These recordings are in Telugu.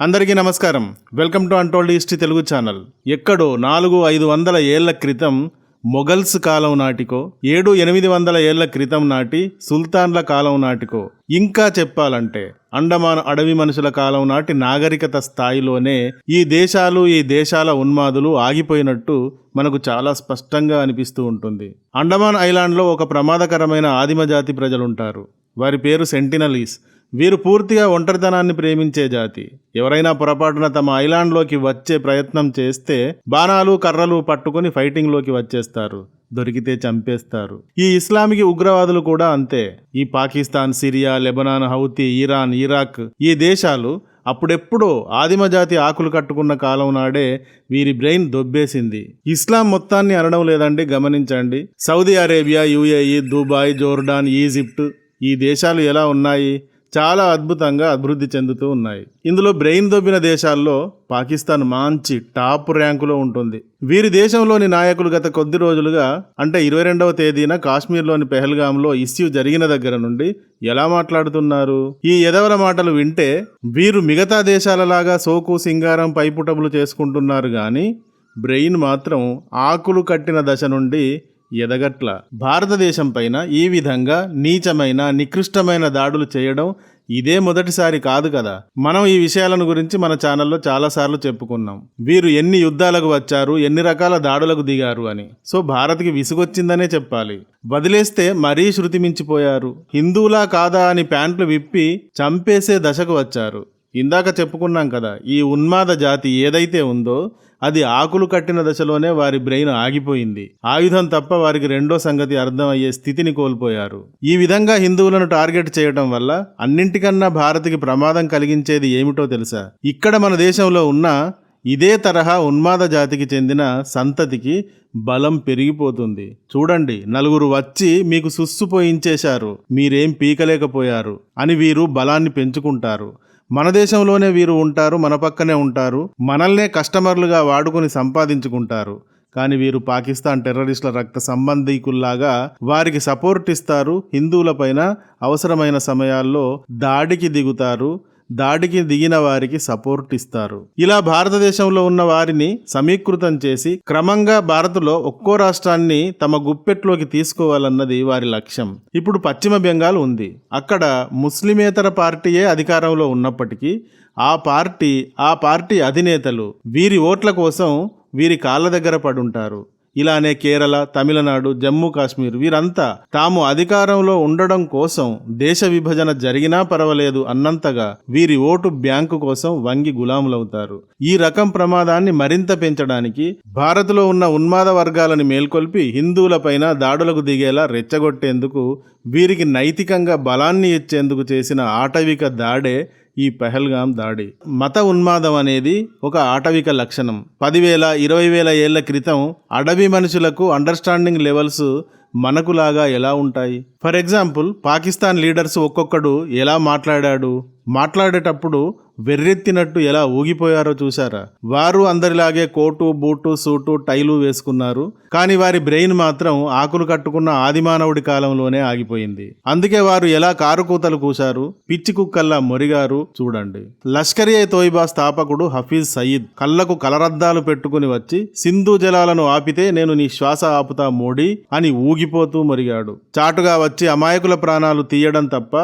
అందరికీ నమస్కారం. Welcome to Untold History Telugu channel. ఎక్కడో నాలుగు ఐదు వందల ఏళ్ళ క్రితం మొఘల్స్ కాలం నాటికో ఏడు ఎనిమిది వందల ఏళ్ళ క్రితం నాటి సుల్తాన్ల కాలం నాటికో. ఇంకా చెప్పాలంటే అండమాన్ అడవి మనుషుల కాలం నాటి నాగరికత స్థాయిలోనే ఈ దేశాలు ఈ దేశాల ఉన్మాదులు ఆగిపోయినట్టు మనకు చాలా స్పష్టంగా అనిపిస్తూ ఉంటుంది. అండమాన్ ఐలాండ్లో ఒక ప్రమాదకరమైన ఆదిమ జాతి ప్రజలుంటారు. వారి పేరు సెంటినలీస్. వీరు పూర్తిగా ఒంటరితనాన్ని ప్రేమించే జాతి. ఎవరైనా పొరపాటున తమ ఐలాండ్లోకి వచ్చే ప్రయత్నం చేస్తే బాణాలు కర్రలు పట్టుకొని ఫైటింగ్లోకి వచ్చేస్తారు. దొరికితే చంపేస్తారు. ఈ ఇస్లామిక్ ఉగ్రవాదులు కూడా అంతే. ఈ Pakistan Syria Lebanon Houthi Iran Iraq ఈ దేశాలు అప్పుడెప్పుడో ఆదిమజాతి ఆకులు కట్టుకున్న కాలం నాడే వీరి బ్రెయిన్ దొబ్బేసింది. ఇస్లాం మొత్తాన్ని అనడం లేదండి గమనించండి. Saudi Arabia UAE Dubai Jordan Egypt ఈ దేశాలు ఎలా ఉన్నాయి? చాలా అద్భుతంగా అభివృద్ధి చెందుతూ ఉన్నాయి. ఇందులో బ్రెయిన్ దొబ్బిన దేశాల్లో పాకిస్తాన్ మంచి టాప్ ర్యాంకులో ఉంటుంది. వీరి దేశంలోని నాయకులు గత కొద్ది రోజులుగా అంటే ఇరవై రెండవ తేదీన కాశ్మీర్లోని పెహల్గాంలో ఇష్యూ జరిగిన దగ్గర నుండి ఎలా మాట్లాడుతున్నారు? ఈ ఎదవల మాటలు వింటే వీరు మిగతా దేశాలలాగా సోకు సింగారం పైపుటబులు చేసుకుంటున్నారు కానీ బ్రెయిన్ మాత్రం ఆకులు కట్టిన దశ నుండి ఎదగట్ల. భారతదేశం పైన ఈ విధంగా నీచమైన నికృష్టమైన దాడులు చేయడం ఇదే మొదటిసారి కాదు కదా. మనం ఈ విషయాలను గురించి మన ఛానల్లో చాలాసార్లు చెప్పుకున్నాం. వీరు ఎన్ని యుద్ధాలకు వచ్చారు ఎన్ని రకాల దాడులకు దిగారు అని. సో భారత్కి విసుగొచ్చిందనే చెప్పాలి. వదిలేస్తే మరీ శృతి మించిపోయారు హిందువులా కాదా అని ప్యాంట్లు విప్పి చంపేసే దశకు వచ్చారు. ఇందాక చెప్పుకున్నాం కదా ఈ ఉన్మాద జాతి ఏదైతే ఉందో అది ఆకులు కట్టిన దశలోనే వారి బ్రెయిన్ ఆగిపోయింది. ఆయుధం తప్ప వారికి రెండో సంగతి అర్థమయ్యే స్థితిని కోల్పోయారు. ఈ విధంగా హిందువులను టార్గెట్ చేయడం వల్ల అన్నింటికన్నా భారత్కి ప్రమాదం కలిగించేది ఏమిటో తెలుసా? ఇక్కడ మన దేశంలో ఉన్న ఇదే తరహా ఉన్మాద జాతికి చెందిన సంతతికి బలం పెరిగిపోతుంది. చూడండి నలుగురు వచ్చి మీకు సుస్సుపోయించేశారు మీరేం పీకలేకపోయారు అని వీరు బలాన్ని పెంచుకుంటారు. మన దేశంలోనే వీరు ఉంటారు మన పక్కనే ఉంటారు మనల్నే కస్టమర్లుగా వాడుకొని సంపాదించుకుంటారు. కానీ వీరు పాకిస్తాన్ టెర్రరిస్టుల రక్త సంబంధీకుల్లాగా వారికి సపోర్ట్ ఇస్తారు హిందువులపైన అవసరమైన సమయాల్లో దాడికి దిగుతారు దాడికి దిగిన వారికి సపోర్ట్ ఇస్తారు. ఇలా భారతదేశంలో ఉన్న వారిని సమీకృతం చేసి క్రమంగా భారత్లో ఒక్కో రాష్ట్రాన్ని తమ గుప్పెట్లోకి తీసుకోవాలన్నది వారి లక్ష్యం. ఇప్పుడు పశ్చిమ బెంగాల్ ఉంది. అక్కడ ముస్లిమేతర పార్టీయే అధికారంలో ఉన్నప్పటికీ ఆ పార్టీ ఆ పార్టీ అధినేతలు వీరి ఓట్ల కోసం వీరి కాళ్ళ దగ్గర పడుంటారు. ఇలానే కేరళ తమిళనాడు జమ్మూ కాశ్మీర్ వీరంతా తాము అధికారంలో ఉండడం కోసం దేశ విభజన జరిగినా పర్వాలేదు అన్నంతగా వీరి ఓటు బ్యాంకు కోసం వంగి గులాములవుతారు. ఈ రకం ప్రమాదాన్ని మరింత పెంచడానికి భారత్లో ఉన్న ఉన్మాద వర్గాలను మేల్కొల్పి హిందువులపైన దాడులకు దిగేలా రెచ్చగొట్టేందుకు వీరికి నైతికంగా బలాన్ని ఇచ్చేందుకు చేసిన ఆటవిక దాడే ఈ పెహల్గాం దాడి. మత ఉన్మాదం అనేది ఒక ఆటవిక లక్షణం. పదివేల ఇరవై వేల ఏళ్ళ క్రితం అడవి మనుషులకు అండర్స్టాండింగ్ లెవెల్స్ మనకులాగా ఎలా ఉంటాయి? ఫర్ ఎగ్జాంపుల్ పాకిస్తాన్ లీడర్స్ ఒక్కొక్కడు ఎలా మాట్లాడాడు? మాట్లాడేటప్పుడు వెర్రెత్తినట్టు ఎలా ఊగిపోయారో చూసారా వారు అందరిలాగే కోటు బూటు సూటు టైలు వేసుకున్నారు. కానీ వారి బ్రెయిన్ మాత్రం ఆకులు కట్టుకున్న ఆదిమానవుడి కాలంలోనే ఆగిపోయింది. అందుకే వారు ఎలా కారు కూతలు కూశారు? పిచ్చి కుక్కల్లా మొరిగారు చూడండి. లష్కరీ ఏ తోయిబా స్థాపకుడు హఫీజ్ సయీద్. కళ్ళకు కలరద్దాలు పెట్టుకుని వచ్చి సింధు జలాలను ఆపితే నేను నీ శ్వాస ఆపుతా మోడీ అని ఊగిపోతూ మరిగాడు. చాటుగా వచ్చి అమాయకుల ప్రాణాలు తీయడం తప్ప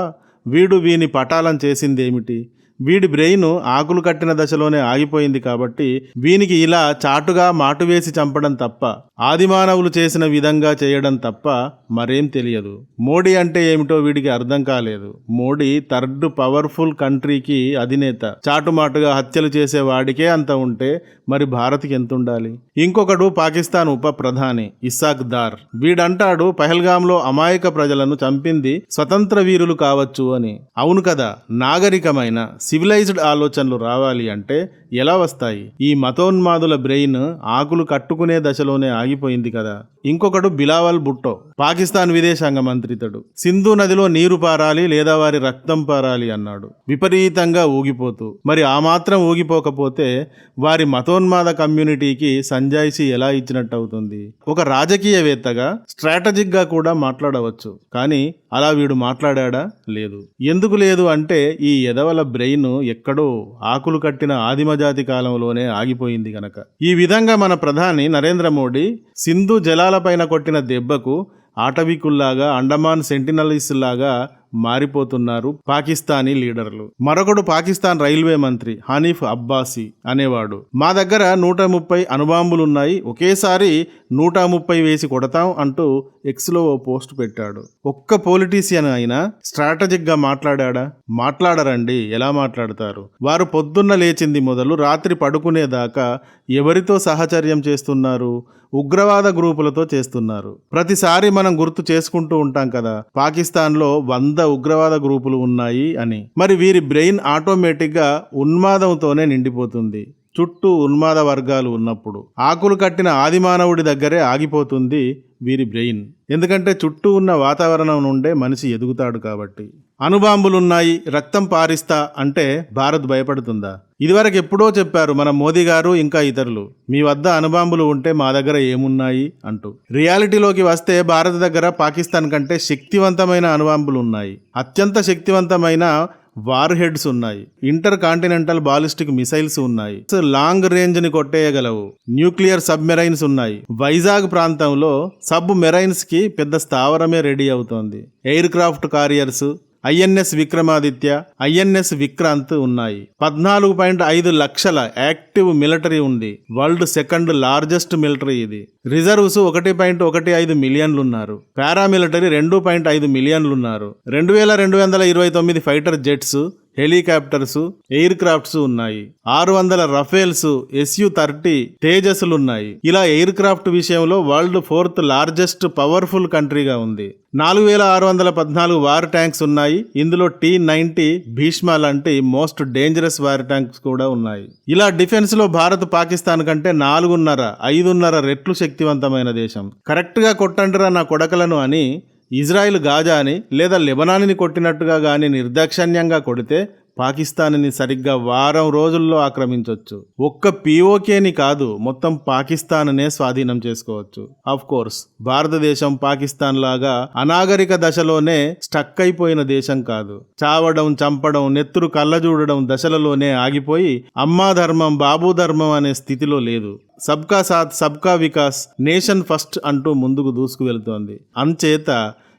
వీడు వీని పటాలం చేసిందేమిటి? వీడి బ్రెయిన్ ఆకులు కట్టిన దశలోనే ఆగిపోయింది కాబట్టి వీనికి ఇలా చాటుగా మాటు వేసి చంపడం తప్ప ఆదిమానవులు చేసిన విధంగా చేయడం తప్ప మరేం తెలియదు. మోడీ అంటే ఏమిటో వీడికి అర్థం కాలేదు. మోడీ థర్డ్ పవర్ఫుల్ కంట్రీకి అధినేత. చాటుమాటుగా హత్యలు చేసే వాడికే అంత ఉంటే మరి భారత్కి ఎంత ఉండాలి ఇంకొకడు పాకిస్తాన్ ఉప ప్రధాని ఇస్సాక్ దార్. వీడంటాడు పహల్గాంలో అమాయక ప్రజలను చంపింది స్వతంత్ర వీరులు కావచ్చు అని. అవును కదా నాగరికమైన సివిలైజ్డ్ ఆలోచనలు రావాలి అంటే ఎలా వస్తాయి? ఈ మతోన్మాదుల బ్రెయిన్ ఆకులు కట్టుకునే దశలోనే ఆగిపోయింది కదా. ఇంకొకడు బిలావల్ భుట్టో పాకిస్తాన్ విదేశాంగ మంత్రితడు. సింధు నదిలో నీరు పారాలి లేదా వారి రక్తం పారాలి అన్నాడు. విపరీతంగా ఊగిపోతూ మరి ఆ మాత్రం ఊగిపోకపోతే వారి మతోన్మాద కమ్యూనిటీకి సంజాయిషి ఎలా ఇచ్చినట్టు అవుతుంది ఒక రాజకీయవేత్తగా స్ట్రాటజిక్గా కూడా మాట్లాడవచ్చు కానీ అలా వీడు మాట్లాడా లేదు. ఎందుకు లేదు అంటే ఈ ఎదవల బ్రెయిన్ ఎక్కడో ఆకులు కట్టిన ఆదిమజాతి కాలంలోనే ఆగిపోయింది గనక. ఈ విధంగా మన ప్రధాని నరేంద్ర మోడీ సింధు జలాలపైన కొట్టిన దెబ్బకు ఆటవికుల్లాగా అండమాన్ సెంటినలీస్ లాగా మారిపోతున్నారు పాకిస్తానీ లీడర్లు. మరొకడు పాకిస్తాన్ రైల్వే మంత్రి హనీఫ్ అబ్బాసి అనేవాడు. మా దగ్గర నూట ముప్పై అణుబాంబులున్నాయి ఒకేసారి నూట ముప్పై వేసి కొడతాం అంటూ ఎక్స్లో ఓ పోస్ట్ పెట్టాడు. ఒక్క పొలిటీషియన్ అయినా స్ట్రాటజిక్గా మాట్లాడా మాట్లాడరండి ఎలా మాట్లాడతారు? వారు పొద్దున్న లేచింది మొదలు రాత్రి పడుకునేదాకా ఎవరితో సహచర్యం చేస్తున్నారు? ఉగ్రవాద గ్రూపులతో చేస్తున్నారు. ప్రతిసారి మన మనం గుర్తు చేసుకుంటూ ఉంటాం కదా. పాకిస్తాన్లో వంద ఉగ్రవాద గ్రూపులు ఉన్నాయి అని. మరి వీరి బ్రెయిన్ ఆటోమేటిక్గా ఉన్మాదంతోనే నిండిపోతుంది. చుట్టూ ఉన్మాద వర్గాలు ఉన్నప్పుడు. ఆకులు కట్టిన ఆదిమానవుడి దగ్గరే ఆగిపోతుంది వీరి బ్రెయిన్. ఎందుకంటే చుట్టూ ఉన్న వాతావరణం నుండే మనిషి ఎదుగుతాడు కాబట్టి. అణుబాంబులున్నాయి రక్తం పారిస్తా అంటే భారత్ భయపడుతుందా? ఇదివరకు ఎప్పుడో చెప్పారు మన మోదీ గారు ఇంకా ఇతరులు. మీ వద్ద అణుబాంబులు ఉంటే మా దగ్గర ఏమున్నాయి? అంటూ. రియాలిటీలోకి వస్తే భారత్ దగ్గర పాకిస్తాన్ కంటే శక్తివంతమైన అణుబాంబులు ఉన్నాయి అత్యంత శక్తివంతమైన వార్ హెడ్స్ ఉన్నాయి. ఇంటర్ కాంటినెంటల్ బాలిస్టిక్ మిసైల్స్ ఉన్నాయి. లాంగ్ రేంజ్ని కొట్టేయగలవు. న్యూక్లియర్ సబ్ మెరైన్స్ ఉన్నాయి. వైజాగ్ ప్రాంతంలో సబ్ మెరైన్స్కి పెద్ద స్థావరమే రెడీ అవుతోంది. Aircraft carriers INS Vikramaditya INS Vikrant ఉన్నాయి. పద్నాలుగు పాయింట్ ఐదు లక్షల యాక్టివ్ మిలిటరీ ఉంది. వరల్డ్ సెకండ్ లార్జెస్ట్ మిలిటరీ ఇది. రిజర్వ్స్ ఒకటి పాయింట్ ఒకటి ఐదు మిలియన్లు ఉన్నారు పారామిలిటరీ రెండు పాయింట్ ఐదు మిలియన్లు ఉన్నారు రెండు వేల రెండు వందల ఇరవై తొమ్మిది fighter jets helicopters aircrafts ఉన్నాయి. ఆరు వందల రఫేల్స్ ఎస్యు థర్టీ తేజస్లు ఉన్నాయి ఇలా ఎయిర్ క్రాఫ్ట్ విషయంలో వరల్డ్ ఫోర్త్ లార్జెస్ట్ పవర్ఫుల్ కంట్రీగా ఉంది. నాలుగు వేల ఆరు వందల పద్నాలుగు వార్ ట్యాంక్స్ ఉన్నాయి. ఇందులో టీ నైన్టీ భీష్మ లాంటి మోస్ట్ డేంజరస్ వార్ ట్యాంక్స్ కూడా ఉన్నాయి. ఇలా డిఫెన్స్లో భారత్ పాకిస్తాన్ కంటే నాలుగున్నర ఐదున్నర రెట్లు శక్తివంతమైన దేశం. కరెక్ట్గా కొట్టండిరా నా కొడకలను అని ఇజ్రాయిల్ గాజాని లేదా లెబనాన్ని కొట్టినట్టుగా కానీ నిర్దాక్షణ్యంగా కొడితే పాకిస్తాన్ని సరిగ్గా వారం రోజుల్లో ఆక్రమించవచ్చు ఒక్క పీఓకేని కాదు మొత్తం పాకిస్తాన్నే స్వాధీనం చేసుకోవచ్చు. ఆఫ్ కోర్స్ భారతదేశం పాకిస్తాన్ లాగా అనాగరిక దశలోనే స్టక్ అయిపోయిన దేశం కాదు. చావడం చంపడం నెత్తురు కళ్ళజూడడం దశలలోనే ఆగిపోయి అమ్మా ధర్మం బాబు ధర్మం అనే స్థితిలో లేదు. సబ్కా సాత్ సబ్కా వికాస్ నేషన్ ఫస్ట్ అంటూ ముందుకు దూసుకు వెళ్తోంది అంచేత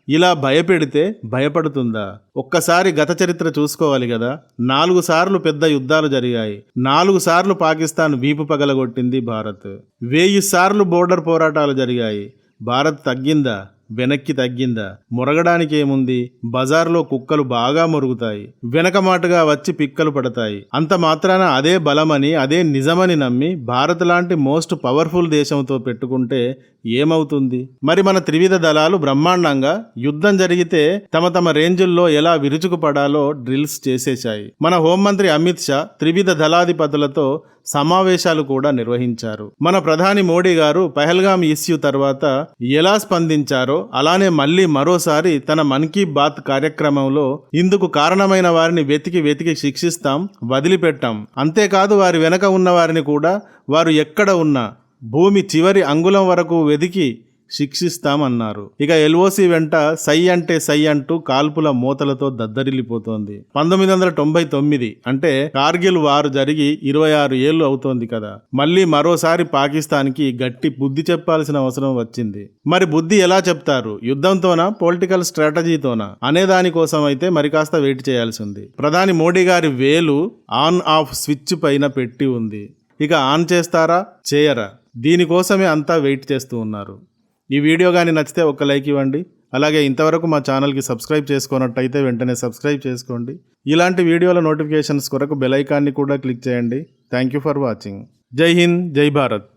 ఇలా భయపెడితే భయపడుతుందా? ఒక్కసారి గత చరిత్ర చూసుకోవాలి కదా నాలుగు సార్లు పెద్ద యుద్ధాలు జరిగాయి. నాలుగు సార్లు పాకిస్తాన్ వీపు పగలగొట్టింది భారత్. వెయ్యి సార్లు బోర్డర్ పోరాటాలు జరిగాయి. భారత్ తగ్గిందా? వెనక్కి తగ్గిందా? మురగడానికి ఏముంది బజార్లో కుక్కలు బాగా మురుగుతాయి. వెనక మాటగా వచ్చి పిక్కలు పడతాయి. అంత మాత్రాన అదే బలమని అదే నిజమని నమ్మి భారత్ లాంటి మోస్ట్ పవర్ఫుల్ దేశంతో పెట్టుకుంటే ఏమవుతుంది? మరి మన త్రివిధ దళాలు బ్రహ్మాండంగా యుద్ధం జరిగితే తమ తమ రేంజుల్లో ఎలా విరుచుకుపడాలో డ్రిల్స్ చేసేశాయి. మన హోంమంత్రి అమిత్ షా త్రివిధ దళాధిపతులతో సమావేశాలు కూడా నిర్వహించారు. మన ప్రధాని మోడీ గారు పహల్గాం ఇష్యూ తర్వాత ఎలా స్పందించారో అలానే మళ్ళీ మరోసారి తన మన్ కీ బాత్ కార్యక్రమంలో ఇందుకు కారణమైన వారిని వెతికి వెతికి శిక్షిస్తాం వదిలిపెట్టాం. అంతేకాదు వారి వెనక ఉన్న వారిని కూడా వారు ఎక్కడ ఉన్నా భూమి చివరి అంగుళం వరకు వెదికి శిక్షిస్తామన్నారు. ఇక ఎల్ఓసి వెంట సై అంటే సై అంటూ కాల్పుల మూతలతో దద్దరిల్లిపోతోంది. పంతొమ్మిది వందల తొంభై తొమ్మిది అంటే కార్గిల్ వారు జరిగి ఇరవై ఆరు ఏళ్ళు అవుతోంది కదా. మళ్ళీ మరోసారి పాకిస్తాన్కి గట్టి బుద్ధి చెప్పాల్సిన అవసరం వచ్చింది. మరి బుద్ధి ఎలా చెప్తారు? యుద్ధంతోనా? పొలిటికల్ స్ట్రాటజీతోనా? అనే దానికోసం అయితే మరి కాస్త వెయిట్ చేయాల్సి ఉంది. ప్రధాని మోడీ గారి వేలు ఆన్ ఆఫ్ స్విచ్ పైన పెట్టి ఉంది. ఇక ఆన్ చేస్తారా? చేయరా? దీనికోసమే అంతా వెయిట్ చేస్తూ ఉన్నారు. ఈ వీడియో కానీ నచ్చితే ఒక లైక్ ఇవ్వండి. అలాగే ఇంతవరకు మా ఛానల్కి సబ్స్క్రైబ్ చేసుకున్నట్టయితే వెంటనే సబ్స్క్రైబ్ చేసుకోండి. ఇలాంటి వీడియోల నోటిఫికేషన్స్ కొరకు బెల్ ఐకాన్ని కూడా క్లిక్ చేయండి. Thank you for watching. జై హింద్ జై భారత్.